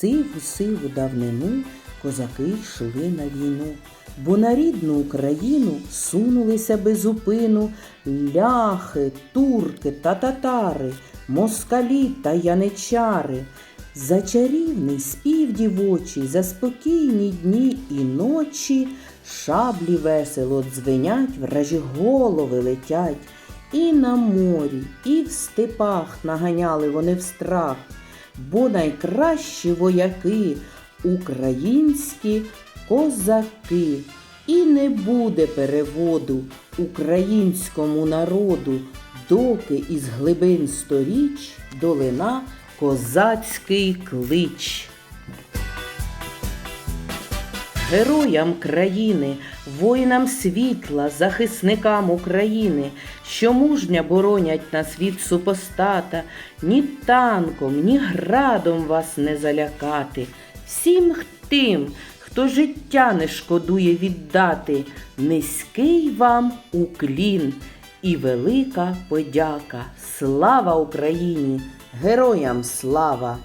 сиву сиву давнину козаки йшли на війну, бо на рідну Україну сунулися без упину ляхи, турки та татари, москалі та яничари. За чарівний спів дівочий, за спокійні дні і ночі, шаблі весело дзвенять, вражі голови летять. І на морі, і в степах наганяли вони в страх, бо найкращі вояки українські козаки. І не буде переводу українському народу, доки із глибин сторіч долина козацький клич. Героям країни, воїнам світла, захисникам України, що мужня боронять нас від супостата, ні танком, ні градом вас не залякати. Всім тим, хто життя не шкодує віддати, низький вам уклін і велика подяка. Слава Україні! Героям слава!